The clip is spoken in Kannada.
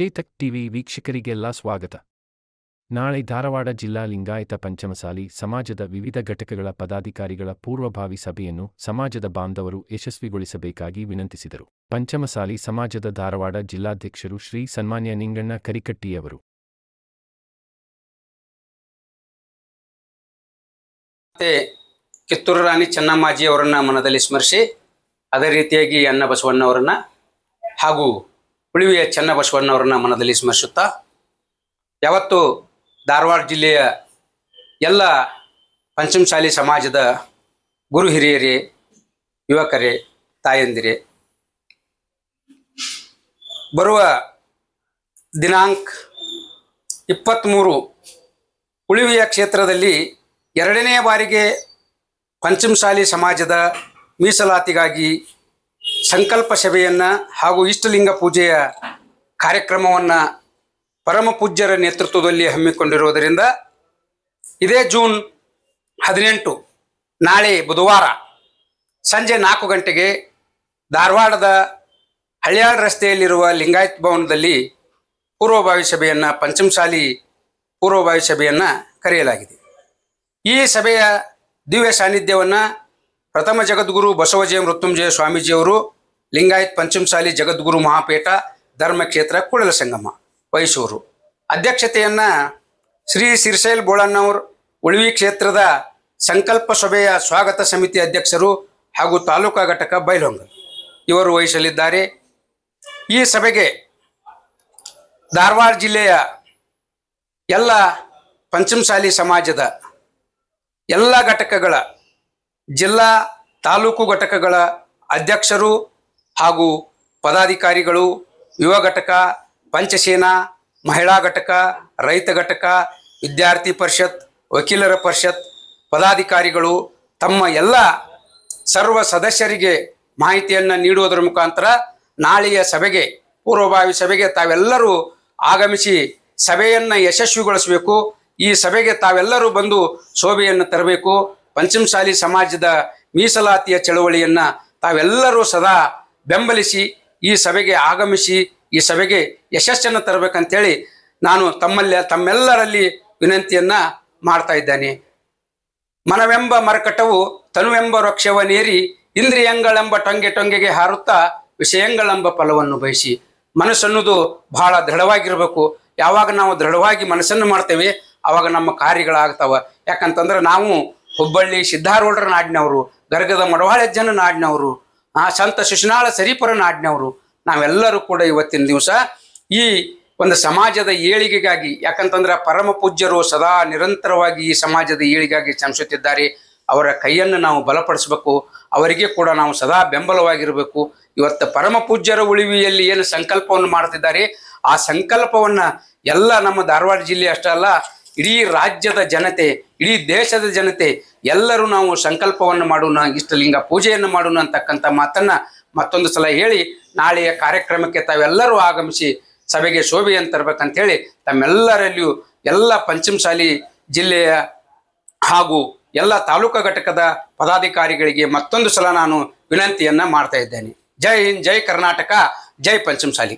ಚೇತಕ್ ಟಿವಿ ವೀಕ್ಷಕರಿಗೆಲ್ಲ ಸ್ವಾಗತ. ನಾಳೆ ಧಾರವಾಡ ಜಿಲ್ಲಾ ಲಿಂಗಾಯತ ಪಂಚಮಸಾಲಿ ಸಮಾಜದ ವಿವಿಧ ಘಟಕಗಳ ಪದಾಧಿಕಾರಿಗಳ ಪೂರ್ವಭಾವಿ ಸಭೆಯನ್ನು ಸಮಾಜದ ಬಾಂಧವರು ಯಶಸ್ವಿಗೊಳಿಸಬೇಕಾಗಿ ವಿನಂತಿಸಿದರು. ಪಂಚಮಸಾಲಿ ಸಮಾಜದ ಧಾರವಾಡ ಜಿಲ್ಲಾಧ್ಯಕ್ಷರು ಶ್ರೀ ಸನ್ಮಾನ್ಯ ನಿಂಗಣ್ಣ ಕರಿಕಟ್ಟಿಯವರು. ಕಿತ್ತೂರು ರಾಣಿ ಚೆನ್ನಮ್ಮಾಜಿ ಅವರನ್ನ ಮನದಲ್ಲಿ ಸ್ಮರಿಸಿ, ಅದೇ ರೀತಿಯಾಗಿ ಅನ್ನ ಬಸವಣ್ಣವರನ್ನ ಹಾಗೂ ಉಳಿವಿಯ ಚನ್ನಬಸವಣ್ಣವರನ್ನ ಮನದಲ್ಲಿ ಸ್ಮರಿಸುತ್ತಾ, ಯಾವತ್ತು ಧಾರವಾಡ ಜಿಲ್ಲೆಯ ಎಲ್ಲ ಪಂಚಮಶಾಲಿ ಸಮಾಜದ ಗುರು ಹಿರಿಯರೇ, ಯುವಕರೇ, ತಾಯಂದಿರೇ, ಬರುವ ದಿನಾಂಕ ಇಪ್ಪತ್ತ್ಮೂರು ಉಳಿವಿಯ ಕ್ಷೇತ್ರದಲ್ಲಿ ಎರಡನೆಯ ಬಾರಿಗೆ ಪಂಚಮಸಾಲಿ ಸಮಾಜದ ಮೀಸಲಾತಿಗಾಗಿ ಸಂಕಲ್ಪ ಸಭೆಯನ್ನು ಹಾಗೂ ಇಷ್ಟಲಿಂಗ ಪೂಜೆಯ ಕಾರ್ಯಕ್ರಮವನ್ನು ಪರಮ ಪೂಜ್ಯರ ನೇತೃತ್ವದಲ್ಲಿ ಹಮ್ಮಿಕೊಂಡಿರುವುದರಿಂದ ಇದೇ ಜೂನ್ ಹದಿನೆಂಟು, ನಾಳೆ ಬುಧವಾರ ಸಂಜೆ ನಾಲ್ಕು ಗಂಟೆಗೆ ಧಾರವಾಡದ ಹಳ್ಯಾಳ್ ರಸ್ತೆಯಲ್ಲಿರುವ ಲಿಂಗಾಯತ್ ಭವನದಲ್ಲಿ ಪೂರ್ವಭಾವಿ ಸಭೆಯನ್ನು, ಪಂಚಮಸಾಲಿ ಪೂರ್ವಭಾವಿ ಸಭೆಯನ್ನು ಕರೆಯಲಾಗಿದೆ. ಈ ಸಭೆಯ ದಿವ್ಯ ಸಾನ್ನಿಧ್ಯವನ್ನು ಪ್ರಥಮ ಜಗದ್ಗುರು ಬಸವಜಯ ಮೃತ್ಯುಂಜಯ ಸ್ವಾಮೀಜಿಯವರು ಲಿಂಗಾಯತ್ ಪಂಚಮಸಾಲಿ ಜಗದ್ಗುರು ಮಹಾಪೀಠ ಧರ್ಮಕ್ಷೇತ್ರ ಕೂಡಲ ಸಂಗಮ ವಹಿಸುವರು ಅಧ್ಯಕ್ಷತೆಯನ್ನ ಶ್ರೀ ಸಿರ್ಸೈಲ್ ಬೋಳಣ್ಣವರು, ಉಳಿವಿ ಕ್ಷೇತ್ರದ ಸಂಕಲ್ಪ ಸಭೆಯ ಸ್ವಾಗತ ಸಮಿತಿ ಅಧ್ಯಕ್ಷರು ಹಾಗೂ ತಾಲೂಕಾ ಘಟಕ ಬೈಲೊಂಗ ಇವರು ವಹಿಸಲಿದ್ದಾರೆ. ಈ ಸಭೆಗೆ ಧಾರವಾಡ ಜಿಲ್ಲೆಯ ಎಲ್ಲ ಪಂಚಮಸಾಲಿ ಸಮಾಜದ ಎಲ್ಲ ಘಟಕಗಳ ಜಿಲ್ಲಾ ತಾಲೂಕು ಘಟಕಗಳ ಅಧ್ಯಕ್ಷರು ಹಾಗೂ ಪದಾಧಿಕಾರಿಗಳು, ಯುವ ಘಟಕ, ಪಂಚಸೇನಾ, ಮಹಿಳಾ ಘಟಕ, ರೈತ ಘಟಕ, ವಿದ್ಯಾರ್ಥಿ ಪರಿಷತ್, ವಕೀಲರ ಪರಿಷತ್, ಪದಾಧಿಕಾರಿಗಳು ತಮ್ಮ ಎಲ್ಲ ಸರ್ವ ಸದಸ್ಯರಿಗೆ ಮಾಹಿತಿಯನ್ನು ನೀಡುವುದರ ಮುಖಾಂತರ ನಾಳೆಯ ಸಭೆಗೆ, ಪೂರ್ವಭಾವಿ ಸಭೆಗೆ ತಾವೆಲ್ಲರೂ ಆಗಮಿಸಿ ಸಭೆಯನ್ನು ಯಶಸ್ವಿಗೊಳಿಸಬೇಕು. ಈ ಸಭೆಗೆ ತಾವೆಲ್ಲರೂ ಬಂದು ಶೋಭೆಯನ್ನು ತರಬೇಕು. ಪಂಚಮಸಾಲಿ ಸಮಾಜದ ಮೀಸಲಾತಿಯ ಚಳವಳಿಯನ್ನು ತಾವೆಲ್ಲರೂ ಸದಾ ಬೆಂಬಲಿಸಿ, ಈ ಸಭೆಗೆ ಆಗಮಿಸಿ, ಈ ಸಭೆಗೆ ಯಶಸ್ಸನ್ನು ತರಬೇಕಂತೇಳಿ ನಾನು ತಮ್ಮಲ್ಲಿ, ತಮ್ಮೆಲ್ಲರಲ್ಲಿ ವಿನಂತಿಯನ್ನು ಮಾಡ್ತಾ ಇದ್ದೇನೆ. ಮನವೆಂಬ ಮರಕಟವು ತನುವೆಂಬ ವೃಕ್ಷವನೇರಿ ಇಂದ್ರಿಯಂಗಳೆಂಬ ಟೊಂಗೆ ಟೊಂಗೆಗೆ ಹಾರುತ್ತಾ ವಿಷಯಂಗಳೆಂಬ ಫಲವನ್ನು ಬಯಸಿ. ಮನಸ್ಸನ್ನುವುದು ಬಹಳ ದೃಢವಾಗಿರಬೇಕು. ಯಾವಾಗ ನಾವು ದೃಢವಾಗಿ ಮನಸ್ಸನ್ನು ಮಾಡ್ತೇವೆ ಆವಾಗ ನಮ್ಮ ಕಾರ್ಯಗಳಾಗ್ತಾವ. ಯಾಕಂತಂದ್ರೆ ನಾವು ಹುಬ್ಬಳ್ಳಿ ಸಿದ್ಧಾರೂಢರ ನಾಡಿನವರು, ಗರ್ಗದ ಮಡವಾಳಜ್ಜನ ನಾಡಿನವರು, ಆ ಸಂತ ಶಿಶುನಾಳ ಸರಿಪರ ನಾಡಿನವರು, ನಾವೆಲ್ಲರೂ ಕೂಡ ಇವತ್ತಿನ ದಿವಸ ಈ ಒಂದು ಸಮಾಜದ ಏಳಿಗೆಗಾಗಿ, ಯಾಕಂತಂದ್ರೆ ಪರಮ ಪೂಜ್ಯರು ಸದಾ ನಿರಂತರವಾಗಿ ಈ ಸಮಾಜದ ಏಳಿಗೆಗಾಗಿ ಶ್ರಮಿಸುತ್ತಿದ್ದಾರೆ. ಅವರ ಕೈಯನ್ನು ನಾವು ಬಲಪಡಿಸಬೇಕು. ಅವರಿಗೆ ಕೂಡ ನಾವು ಸದಾ ಬೆಂಬಲವಾಗಿರಬೇಕು. ಇವತ್ತು ಪರಮ ಪೂಜ್ಯರ ಉಳಿವಿಯಲ್ಲಿ ಏನು ಸಂಕಲ್ಪವನ್ನು ಮಾಡ್ತಿದ್ದಾರೆ, ಆ ಸಂಕಲ್ಪವನ್ನು ಎಲ್ಲ ನಮ್ಮ ಧಾರವಾಡ ಜಿಲ್ಲೆ ಅಷ್ಟೇ ಅಲ್ಲ ಇಡೀ ರಾಜ್ಯದ ಜನತೆ, ಇಡೀ ದೇಶದ ಜನತೆ, ಎಲ್ಲರೂ ನಾವು ಸಂಕಲ್ಪವನ್ನು ಮಾಡೋಣ, ಇಷ್ಟಲಿಂಗ ಪೂಜೆಯನ್ನು ಮಾಡೋಣ ಅಂತಕ್ಕಂಥ ಮಾತನ್ನು ಮತ್ತೊಂದು ಸಲ ಹೇಳಿ, ನಾಳೆಯ ಕಾರ್ಯಕ್ರಮಕ್ಕೆ ತಾವೆಲ್ಲರೂ ಆಗಮಿಸಿ ಸಭೆಗೆ ಶೋಭೆಯನ್ನು ತರಬೇಕಂತೇಳಿ ತಮ್ಮೆಲ್ಲರಲ್ಲಿಯೂ ಎಲ್ಲ ಪಂಚಮಸಾಲಿ ಜಿಲ್ಲೆಯ ಹಾಗೂ ಎಲ್ಲ ತಾಲೂಕಾ ಘಟಕದ ಪದಾಧಿಕಾರಿಗಳಿಗೆ ಮತ್ತೊಂದು ಸಲ ನಾನು ವಿನಂತಿಯನ್ನ ಮಾಡ್ತಾ ಇದ್ದೇನೆ. ಜೈ ಹಿಂದ್, ಜೈ ಕರ್ನಾಟಕ, ಜೈ ಪಂಚಮಸಾಲಿ.